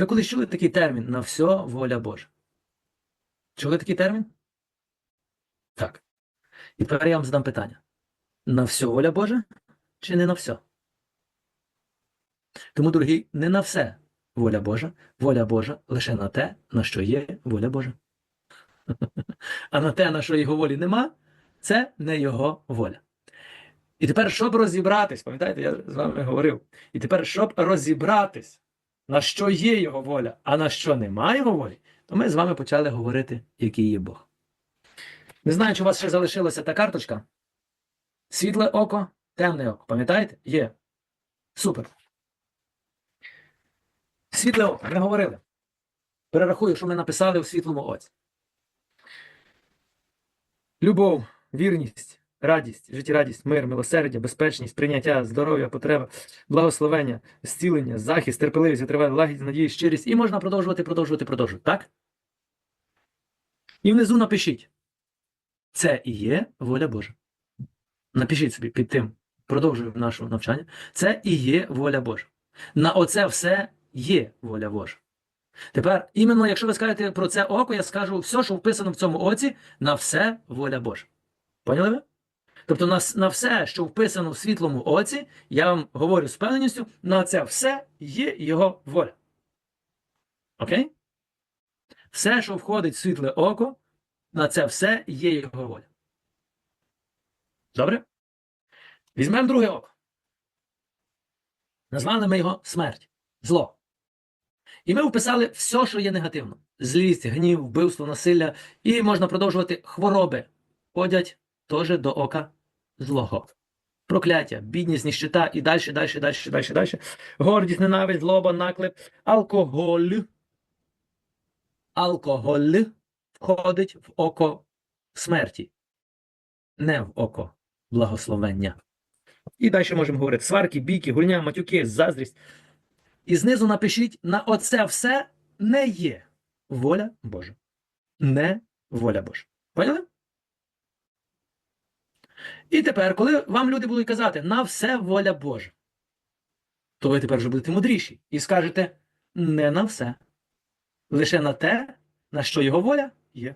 Ви колись чули такий термін на все воля Божа? Чули такий термін? Так. І тепер я вам задам питання: на все воля Божа чи не на все? Тому, дорогі, не на все воля Божа, воля Божа лише на те, на що є воля Божа. А на те, на що його волі нема, це не його воля. І тепер, щоб розібратись, пам'ятаєте, я з вами говорив, і тепер, щоб розібратись, на що є його воля, а на що немає його волі, то ми з вами почали говорити, який є Бог. Не знаю, чи у вас ще залишилася та карточка. Світле око, темне око. Пам'ятаєте? Є. Супер. Світле око. Ми говорили. Перерахую, що ми написали у світлому оці. Любов, вірність, радість, життєрадість, мир, милосердя, безпечність, прийняття, здоров'я, потреба, благословення, зцілення, захист, терпеливість, тривалість, лагідність, надія, щирість. І можна продовжувати, продовжувати, продовжувати. Так? І внизу напишіть. Це і є воля Божа. Напишіть собі під тим, продовжуємо наше навчання. Це і є воля Божа. На оце все є воля Божа. Тепер, іменно, якщо ви скажете про це око, я скажу все, що вписано в цьому оці, на все воля Божа. Поняли ви? Тобто на, на все, що вписано в світлому оці, я вам говорю з певненістю, на це все є його воля. Окей? Все, що входить в світле око, на це все є його воля. Добре? Візьмемо друге око. Назвали ми його смерть, зло. І ми вписали все, що є негативно: злість, гнів, вбивство, насилля, і можна продовжувати хвороби. Ходять теж до ока злого. Прокляття, бідність, ніщита і далі, далі, далі, далі, далі. Гордість, ненависть, злоба, наклеп, алкоголь. Алкоголь входить в око смерті, не в око благословення. І далі можемо говорити: сварки, бійки, гульня, матюки, заздрість. І знизу напишіть: на оце все не є воля Божа. Не воля Божа. Поняли? І тепер, коли вам люди будуть казати на все воля Божа, то ви тепер вже будете мудріші і скажете не на все. Лише на те, на що його воля є.